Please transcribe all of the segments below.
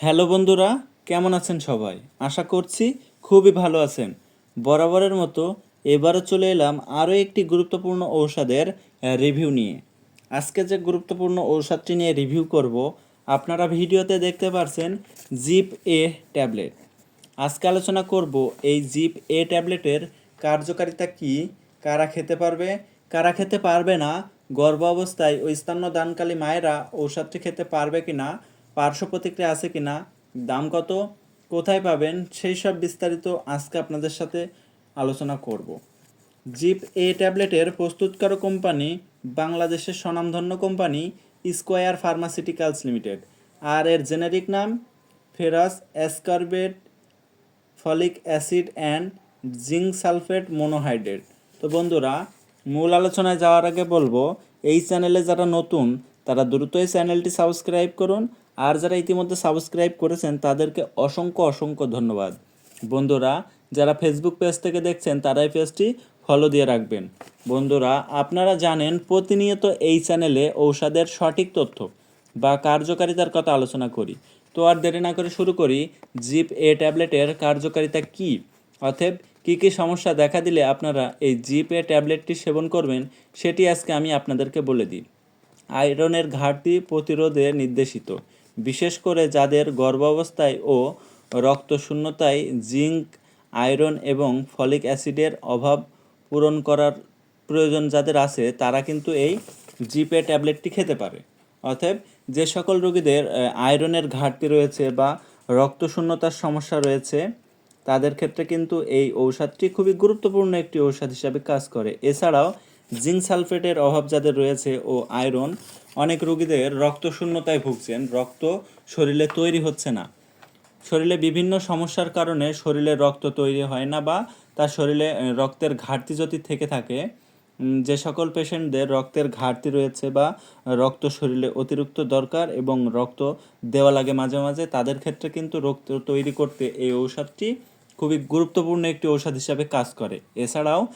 Hello বন্ধুরা, কেমন আছেন সবাই? আশা করছি খুবই ভালো আছেন। বরাবরের মতো এবারও চলে এলাম আরও একটি গুরুত্বপূর্ণ ঔষধের রিভিউ নিয়ে। আজকে যে গুরুত্বপূর্ণ ঔষধটি নিয়ে রিভিউ করব, আপনারা ভিডিওতে দেখতে পারছেন জিপ এ ট্যাবলেট। আজকে আলোচনা করব এই জিপ এ ট্যাবলেটের কার্যকারিতা কি, কারা খেতে পারবে, কারা খেতে পারবে না গর্ভ অবস্থায় ও স্তন্য দানকালী মায়েরা ঔষধটি খেতে পারবে কি না পার্শ্ব প্রতিক্রিয়া আছে কি না দাম কত, কোথায় পাবেন, সেই সব বিস্তারিত আজকে আপনাদের সাথে আলোচনা করব। জিপ এ ট্যাবলেটের প্রস্তুতকার কোম্পানি, বাংলাদেশের স্বনামধন্য কোম্পানি, স্কোয়ার ফার্মাসিউটিক্যালস লিমিটেড। আর এর জেনেরিক নাম, ferrous ascorbate, folic acid and zinc sulphate monohydrate. তো বন্ধুরা, মূল আলোচনায় যাওয়ার আগে বলব, এই চ্যানেলে যারা নতুন, তারা দ্রুতই চ্যানেলটি সাবস্ক্রাইব করুন আর যারা ইতিমধ্যে সাবস্ক্রাইব করেছেন, তাদেরকে অসংখ্য অসংখ্য ধন্যবাদ। বন্ধুরা, যারা ফেসবুক পেজ থেকে দেখছেন, তারাই পেজটি ফলো দিয়ে রাখবেন। বন্ধুরা, আপনারা জানেন, প্রতিনিয়ত এই চ্যানেলে ঔষধের সঠিক তথ্য বা কার্যকারিতার কথা আলোচনা করি। তো আর দেরি না করে শুরু করি জিপ এ ট্যাবলেটের কার্যকারিতা কী? অতএব, কী কী সমস্যা দেখা দিলে আপনারা এই জিপ এ ট্যাবলেটটি সেবন করবেন, সেটি আজকে আমি আপনাদেরকে বলে দিই। আয়রনের ঘাটতি প্রতিরোধে নির্দেশিত। বিশেষ করে যাদের গর্ভাবস্থায় ও রক্তশূন্যতায় জিঙ্ক, আয়রন এবং ফলিক অ্যাসিডের অভাব পূরণ করার প্রয়োজন যাদের আছে, তারা কিন্তু এই জিপে ট্যাবলেটটি খেতে পারে। অতএব যে সকল রোগীদের আয়রনের ঘাটতি রয়েছে বা রক্তশূন্যতার সমস্যা রয়েছে, তাদের ক্ষেত্রে কিন্তু এই ঔষধটি খুবই গুরুত্বপূর্ণ একটি ঔষধ হিসাবে কাজ করে। এছাড়াও জিঙ্ক সালফেটের অভাব যাদের রয়েছে ও আয়রন, অনেক রোগীদের রক্তশূন্যতায় ভুগছেন। রক্ত শরীরে তৈরি হচ্ছে না। শরীরে বিভিন্ন সমস্যার কারণে শরীরে রক্ত তৈরি হয় না বা তার শরীরে রক্তের ঘাটতি যদি থেকে থাকে যে সকল পেশেন্টদের রক্তের ঘাটতি রয়েছে বা রক্ত শরীরে অতিরিক্ত দরকার এবং রক্ত দেওয়া লাগে মাঝে মাঝে, তাদের ক্ষেত্রে কিন্তু রক্ত তৈরি করতে এই ঔষধটি খুবই গুরুত্বপূর্ণ একটি ঔষধ হিসাবে কাজ করে। এছাড়াও,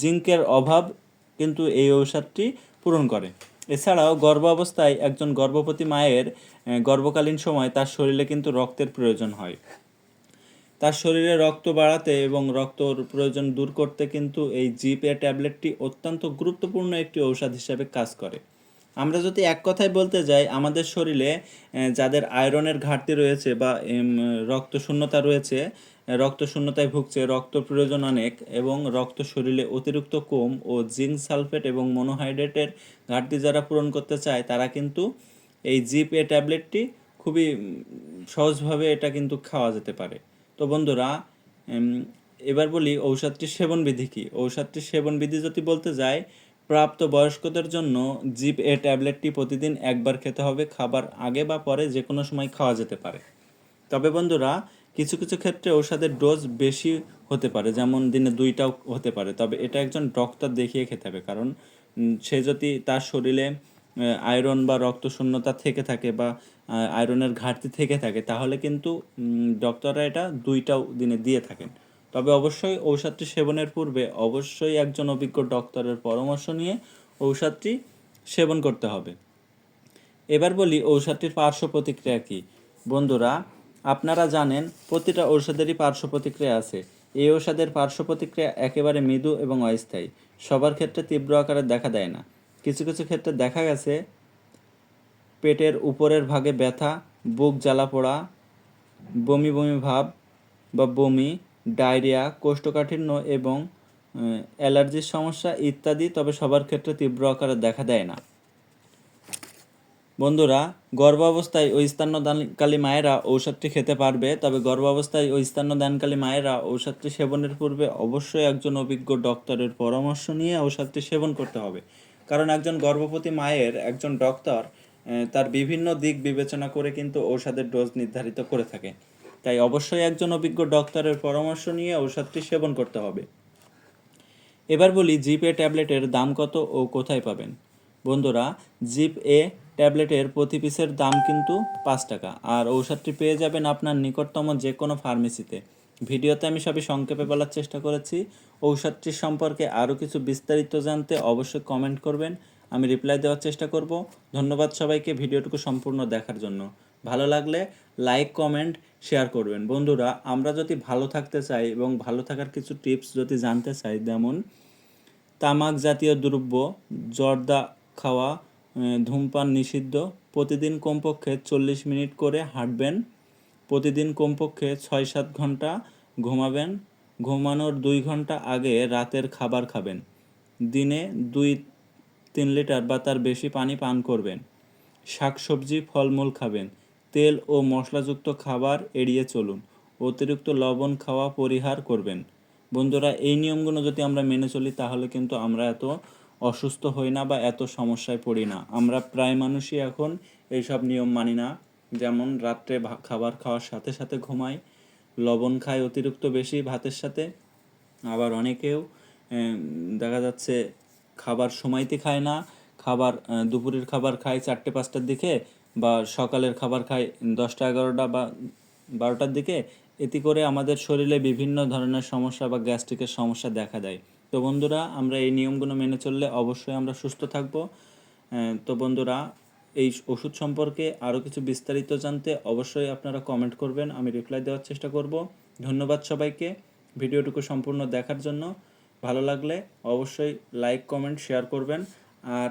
জিঙ্কের অভাব কিন্তু এই ঔষধটি পূরণ করে। এছাড়াও গর্ভ অবস্থায় একজন গর্ভবতী মায়ের গর্ভকালীন সময় তার শরীরে কিন্তু রক্তের প্রয়োজন হয়। তার শরীরে রক্ত বাড়াতে এবং রক্তর প্রয়োজন দূর করতে কিন্তু এই জিপে ট্যাবলেটটি অত্যন্ত গুরুত্বপূর্ণ একটি ঔষধ হিসাবে কাজ করে। আমরা যদি এক কথায় বলতে যাই, আমাদের শরীরে যাদের আয়রনের ঘাটতি রয়েছে বা রক্ত শূন্যতা রয়েছে রক্ত শূন্যতায় ভুগছে, রক্ত প্রয়োজন অনেক এবং রক্ত শরীরে অতিরিক্ত কম ও জিঙ্ক সালফেট এবং মনোহাইড্রেটের ঘাটতি যারা পূরণ করতে চায়, তারা কিন্তু এই জিপ এ ট্যাবলেটটি খুবই সহজভাবে এটা কিন্তু খাওয়া যেতে পারে। তো বন্ধুরা এবার বলি ঔষধটির সেবনবিধি কী? ঔষধটির সেবনবিধি যদি বলতে যাই প্রাপ্ত বয়স্কদের জন্য জিপ এ ট্যাবলেটটি প্রতিদিন একবার খেতে হবে, খাবার আগে বা পরে যে কোনো সময় খাওয়া যেতে পারে। তবে বন্ধুরা, কিছু কিছু ক্ষেত্রে ঔষধের ডোজ বেশি হতে পারে, যেমন দিনে দুইটাও হতে পারে। তবে এটা একজন ডক্টর দেখিয়ে খেতে হবে, কারণ সে যদি তার শরীরে আয়রন বা রক্ত শূন্যতা থেকে থাকে বা আয়রনের ঘাটতি থেকে থাকে, তাহলে কিন্তু ডক্টররা এটা দুইটাও দিনে দিয়ে থাকেন। তবে অবশ্যই ঔষধটি সেবনের পূর্বে অবশ্যই একজন অভিজ্ঞ ডক্টরের পরামর্শ নিয়ে ঔষধটি সেবন করতে হবে। এবার বলি ঔষধটির পার্শ্ব প্রতিক্রিয়া কী? বন্ধুরা, আপনারা জানেন প্রতিটা ঔষধেরই পার্শ্ব প্রতিক্রিয়া আছে। এই ঔষধের পার্শ্ব প্রতিক্রিয়া একেবারে মৃদু এবং অস্থায়ী। সবার ক্ষেত্রে তীব্র আকারে দেখা দেয় না। কিছু কিছু ক্ষেত্রে দেখা গেছে পেটের উপরের ভাগে ব্যথা, বুক জ্বালা পোড়া, বমি বমি ভাব বা বমি ডায়রিয়া, কোষ্ঠকাঠিন্য এবং অ্যালার্জির সমস্যা ইত্যাদি, তবে সবার ক্ষেত্রে তীব্র আকারে দেখা দেয় না। বন্ধুরা, গর্ভাবস্থায় ওই স্তন্যদানকালী মায়েরা ঔষধটি খেতে পারবে, তবে গর্ভাবস্থায় ওই স্তন্যদানকালী মায়েরা ঔষধটি সেবনের পূর্বে অবশ্যই একজন অভিজ্ঞ ডক্টরের পরামর্শ নিয়ে ঔষধটি সেবন করতে হবে। কারণ একজন গর্ভবতী মায়ের, একজন ডক্টর তার বিভিন্ন দিক বিবেচনা করে কিন্তু ঔষধের ডোজ নির্ধারিত করে থাকে। তাই অবশ্যই একজন অভিজ্ঞ ডক্টরের পরামর্শ নিয়ে ঔষধটি সেবন করতে হবে। এবার বলি, জিপ এ ট্যাবলেটের দাম কত ও কোথায় পাবেন? বন্ধুরা, জিপ এ ট্যাবলেটের প্রতি পিসের দাম কিন্তু পাঁচ টাকা। আর ঔষধটি পেয়ে যাবেন আপনার নিকটতম যে কোনো ফার্মেসিতে। ভিডিওতে আমি সবই সংক্ষেপে বলার চেষ্টা করেছি। ঔষধটির সম্পর্কে আরও কিছু বিস্তারিত জানতে অবশ্যই কমেন্ট করবেন। আমি রিপ্লাই দেওয়ার চেষ্টা করব। ধন্যবাদ সবাইকে ভিডিওটুকু সম্পূর্ণ দেখার জন্য। ভালো লাগলে লাইক, কমেন্ট শেয়ার করবেন। বন্ধুরা, আমরা যদি ভালো থাকতে চাই এবং ভালো থাকার কিছু টিপস যদি জানতে চাই, যেমন তামাক জাতীয় দ্রব্য, জর্দা খাওয়া ধূমপান নিষিদ্ধ, প্রতিদিন কমপক্ষে চল্লিশ মিনিট করে হাঁটবেন, প্রতিদিন কমপক্ষে ছয় সাত ঘণ্টা ঘুমাবেন, ঘুমানোর দুই ঘণ্টা আগে রাতের খাবার খাবেন, দিনে দুই তিন লিটার বা তার বেশি পানি পান করবেন, শাকসবজি, ফলমূল খাবেন তেল ও মশলাযুক্ত খাবার এড়িয়ে চলুন। অতিরিক্ত লবণ খাওয়া পরিহার করবেন। বন্ধুরা, এই নিয়মগুলো যদি আমরা মেনে চলি, তাহলে কিন্তু আমরা এত অসুস্থ হই না বা এত সমস্যায় পড়ি না। আমরা প্রায় মানুষই এখন এইসব নিয়ম মানি না। যেমন রাত্রে খাবার খাওয়ার সাথে সাথে ঘুমাই, লবণ খায় অতিরিক্ত বেশি ভাতের সাথে। আবার অনেকেও দেখা যাচ্ছে খাবার সময়তে খায় না। খাবার দুপুরের খাবার খায় চারটে, পাঁচটার দিকে। বা সকালের খাবার খায় দশটা, এগারোটা বা বারোটার দিকে, এতে করে আমাদের শরীরে বিভিন্ন ধরনের সমস্যা বা গ্যাস্ট্রিকের সমস্যা দেখা দেয়। তো বন্ধুরা, আমরা এই নিয়মগুলো মেনে চললে অবশ্যই আমরা সুস্থ থাকব। তো বন্ধুরা, এই ওষুধ সম্পর্কে আরও কিছু বিস্তারিত জানতে অবশ্যই আপনারা কমেন্ট করবেন, আমি রিপ্লাই দেওয়ার চেষ্টা করব। ধন্যবাদ সবাইকে, ভিডিওটুকু সম্পূর্ণ দেখার জন্য। ভালো লাগলে অবশ্যই লাইক কমেন্ট শেয়ার করবেন। আর